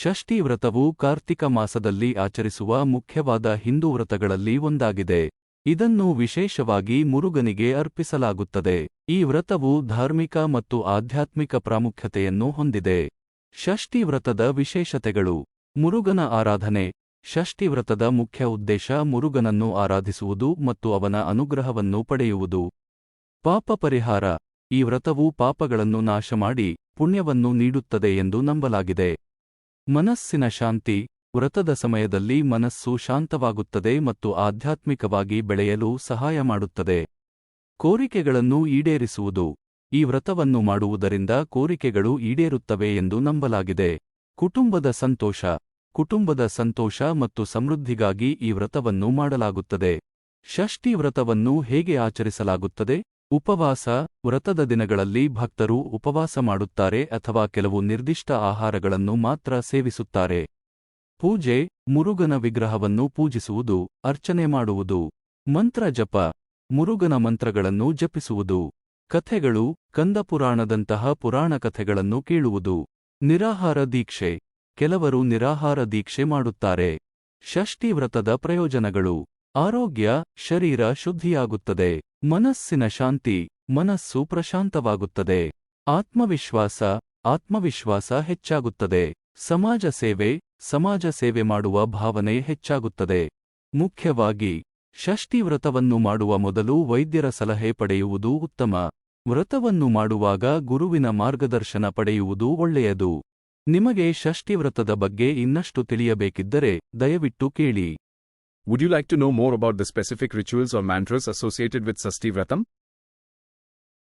ಷಷ್ಠಿ ವ್ರತವು ಕಾರ್ತಿಕ ಮಾಸದಲ್ಲಿ ಆಚರಿಸುವ ಮುಖ್ಯವಾದ ಹಿಂದೂ ವ್ರತಗಳಲ್ಲಿ ಒಂದಾಗಿದೆ. ಇದನ್ನು ವಿಶೇಷವಾಗಿ ಮುರುಗನಿಗೆ ಅರ್ಪಿಸಲಾಗುತ್ತದೆ. ಈ ವ್ರತವು ಧಾರ್ಮಿಕ ಮತ್ತು ಆಧ್ಯಾತ್ಮಿಕ ಪ್ರಾಮುಖ್ಯತೆಯನ್ನು ಹೊಂದಿದೆ. ಷಷ್ಠಿ ವ್ರತದ ವಿಶೇಷತೆಗಳು. ಮುರುಗನ ಆರಾಧನೆ. ಷಷ್ಠಿ ವ್ರತದ ಮುಖ್ಯ ಉದ್ದೇಶ ಮುರುಗನನ್ನು ಆರಾಧಿಸುವುದು ಮತ್ತು ಅವನ ಅನುಗ್ರಹವನ್ನು ಪಡೆಯುವುದು. ಪಾಪ ಪರಿಹಾರ. ಈ ವ್ರತವು ಪಾಪಗಳನ್ನು ನಾಶಮಾಡಿ ಪುಣ್ಯವನ್ನು ನೀಡುತ್ತದೆ ಎಂದು ನಂಬಲಾಗಿದೆ. ಮನಸ್ಸಿನ ಶಾಂತಿ, ವ್ರತದ ಸಮಯದಲ್ಲಿ ಮನಸ್ಸು ಶಾಂತವಾಗುತ್ತದೆ ಮತ್ತು ಆಧ್ಯಾತ್ಮಿಕವಾಗಿ ಬೆಳೆಯಲು ಸಹಾಯ ಮಾಡುತ್ತದೆ. ಕೋರಿಕೆಗಳನ್ನು ಈಡೇರಿಸುವುದು. ಈ ವ್ರತವನ್ನು ಮಾಡುವುದರಿಂದ ಕೋರಿಕೆಗಳು ಈಡೇರುತ್ತವೆ ಎಂದು ನಂಬಲಾಗಿದೆ. ಕುಟುಂಬದ ಸಂತೋಷ. ಕುಟುಂಬದ ಸಂತೋಷ ಮತ್ತು ಸಮೃದ್ಧಿಗಾಗಿ ಈ ವ್ರತವನ್ನು ಮಾಡಲಾಗುತ್ತದೆ. ಷಷ್ಠಿ ವ್ರತವನ್ನು ಹೇಗೆ ಆಚರಿಸಲಾಗುತ್ತದೆ? ಉಪವಾಸ, ವ್ರತದ ದಿನಗಳಲ್ಲಿ ಭಕ್ತರು ಉಪವಾಸ ಮಾಡುತ್ತಾರೆ ಅಥವಾ ಕೆಲವು ನಿರ್ದಿಷ್ಟ ಆಹಾರಗಳನ್ನು ಮಾತ್ರ ಸೇವಿಸುತ್ತಾರೆ. ಪೂಜೆ ಮುರುಗನ ವಿಗ್ರಹವನ್ನು ಪೂಜಿಸುವುದು, ಅರ್ಚನೆ ಮಾಡುವುದು. ಮಂತ್ರ ಜಪ ಮುರುಗನ ಮಂತ್ರಗಳನ್ನು ಜಪಿಸುವುದು. ಕಥೆಗಳು, ಕಂದಪುರಾಣದಂತಹ ಪುರಾಣ ಕಥೆಗಳನ್ನು ಕೇಳುವುದು. ನಿರಾಹಾರ ದೀಕ್ಷೆ, ಕೆಲವರು ನಿರಾಹಾರ ದೀಕ್ಷೆ ಮಾಡುತ್ತಾರೆ. ಷಷ್ಠಿ ವ್ರತದ ಪ್ರಯೋಜನಗಳು. ಆರೋಗ್ಯ, ಶರೀರ ಶುದ್ಧಿಯಾಗುತ್ತದೆ. ಮನಸ್ಸಿನ ಶಾಂತಿ, ಮನಸ್ಸು ಪ್ರಶಾಂತವಾಗುತ್ತದೆ. ಆತ್ಮವಿಶ್ವಾಸ ಆತ್ಮವಿಶ್ವಾಸ ಹೆಚ್ಚಾಗುತ್ತದೆ. ಸಮಾಜ ಸೇವೆ ಸಮಾಜ ಸೇವೆ ಮಾಡುವ ಭಾವನೆ ಹೆಚ್ಚಾಗುತ್ತದೆ. ಮುಖ್ಯವಾಗಿ ಷಷ್ಠಿ ವ್ರತವನ್ನು ಮಾಡುವ ಮೊದಲು ವೈದ್ಯರ ಸಲಹೆ ಪಡೆಯುವುದು ಉತ್ತಮ. ವ್ರತವನ್ನು ಮಾಡುವಾಗ ಗುರುವಿನ ಮಾರ್ಗದರ್ಶನ ಪಡೆಯುವುದು ಒಳ್ಳೆಯದು. ನಿಮಗೆ ಷಷ್ಠಿ ವ್ರತದ ಬಗ್ಗೆ ಇನ್ನಷ್ಟು ತಿಳಿಯಬೇಕಿದ್ದರೆ ದಯವಿಟ್ಟು ಕೇಳಿ. Would you like to know more about the specific rituals or mantras associated with Sasti Vratam?